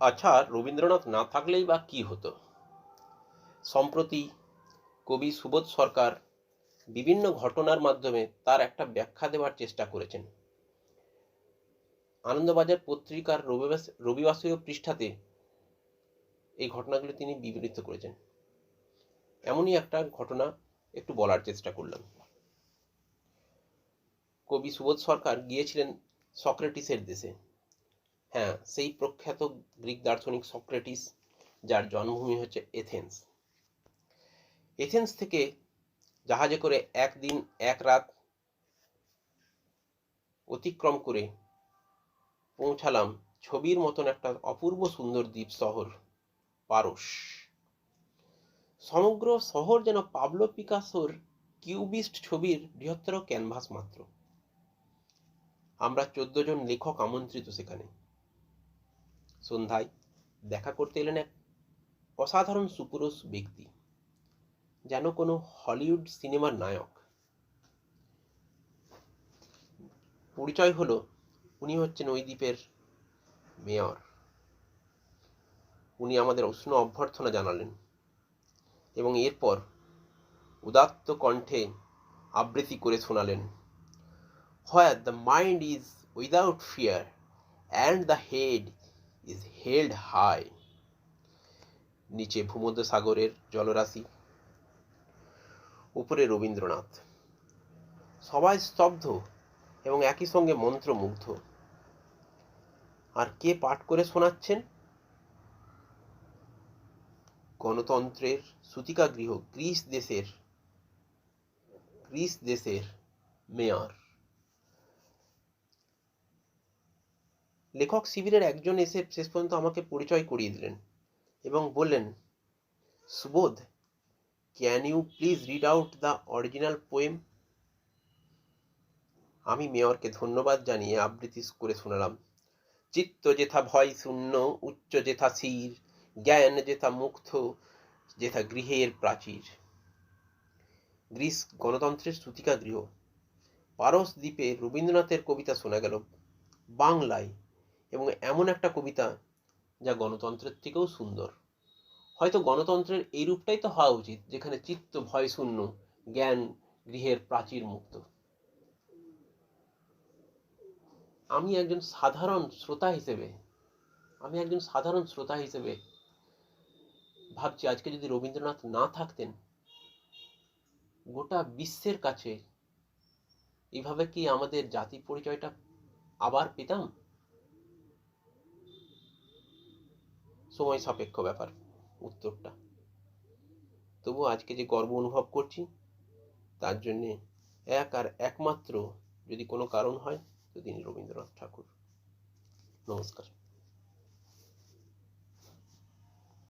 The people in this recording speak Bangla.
আচ্ছা রবীন্দ্রনাথ না থাকলেই বা কি হতো? সম্প্রতি কবি সুবোধ সরকার বিভিন্ন ঘটনার মাধ্যমে তার একটা ব্যাখ্যা দেওয়ার চেষ্টা করেছেন। আনন্দবাজার পত্রিকার রবিবাস, রবিবাসীয় পৃষ্ঠাতে এই ঘটনাগুলো তিনি বিবৃত করেছেন। এমনই একটা ঘটনা একটু বলার চেষ্টা করলাম। কবি সুবোধ সরকার গিয়েছিলেন সক্রেটিসের দেশে। হ্যাঁ সেই প্রখ্যাত গ্রিক দার্শনিক সক্রেটিস, যার জন্মভূমি হচ্ছে এথেন্স। এথেন্স থেকে জাহাজে করে একদিন, এক রাত অতিক্রম করে পৌঁছালাম ছবির মতন একটা অপূর্ব সুন্দর দ্বীপ শহর, পারস। সমগ্র শহর যেন পাবলো পিকাসোর কিউবিস্ট ছবির বৃহত্তর ক্যানভাস মাত্র। আমরা চোদ্দ জন লেখক আমন্ত্রিত সেখানে। সন্ধ্যায় দেখা করতে এলেন এক অসাধারণ সুপুরুষ ব্যক্তি, যেন কোনো হলিউড সিনেমার নায়ক। পরিচয় হলো, উনি হচ্ছেন ওই দ্বীপের মেয়র। উনি আমাদের উষ্ণ অভ্যর্থনা জানালেন এবং এরপর উদাত্ত কণ্ঠে আবৃত্তি করে শোনালেন where the mind is without fear and the head is held high নিচে ভূমধ্য সাগরের জলরাশি, উপরে রবীন্দ্রনাথ। সবাই স্তব্ধ এবং একই সঙ্গে মন্ত্রমুগ্ধ। আর কে পাঠ করে শোনাচ্ছেন? গণতন্ত্রের সূতিকাগৃহ, গ্রিস দেশের গ্রিস দেশের মেয়র। লেখক শিবিরের একজন এসে শেষ পর্যন্ত আমাকে পরিচয় করিয়ে দিলেন এবং বললেন, Subodh can you please read out the original poem আমি মেয়রকে ধন্যবাদ জানিয়ে আবৃত্তি করে শোনালাম। চিত্ত যেথা ভয় শূন্য, উচ্চ যেথা শির, জ্ঞান যেথা মুগ্ধ, যেথা গৃহের প্রাচীর। গ্রিস গণতন্ত্রের সূতিকা গৃহ পারস দ্বীপে রবীন্দ্রনাথের কবিতা শোনা গেল। বাংলায় এবং এমন একটা কবিতা যা গণতন্ত্রের থেকেও সুন্দর। হয়তো গণতন্ত্রের এই রূপটাই তো হওয়া উচিত, যেখানে চিত্ত, ভয়, শূন্য, জ্ঞান, গৃহের প্রাচীর মুক্ত। আমি একজন সাধারণ শ্রোতা হিসেবে, আমি একজন সাধারণ শ্রোতা হিসেবে ভাবছি, আজকে যদি রবীন্দ্রনাথ না থাকতেন, গোটা বিশ্বের কাছে এইভাবে কি আমাদের জাতি পরিচয়টা আবার পেতাম? সময় সাপেক্ষ ব্যাপার, উত্তরটা। তবু আজকে যে গর্ব অনুভব করছি, তার জন্যে এক আর একমাত্র যদি কোনো কারণ হয়, তো তিনি রবীন্দ্রনাথ ঠাকুর। নমস্কার।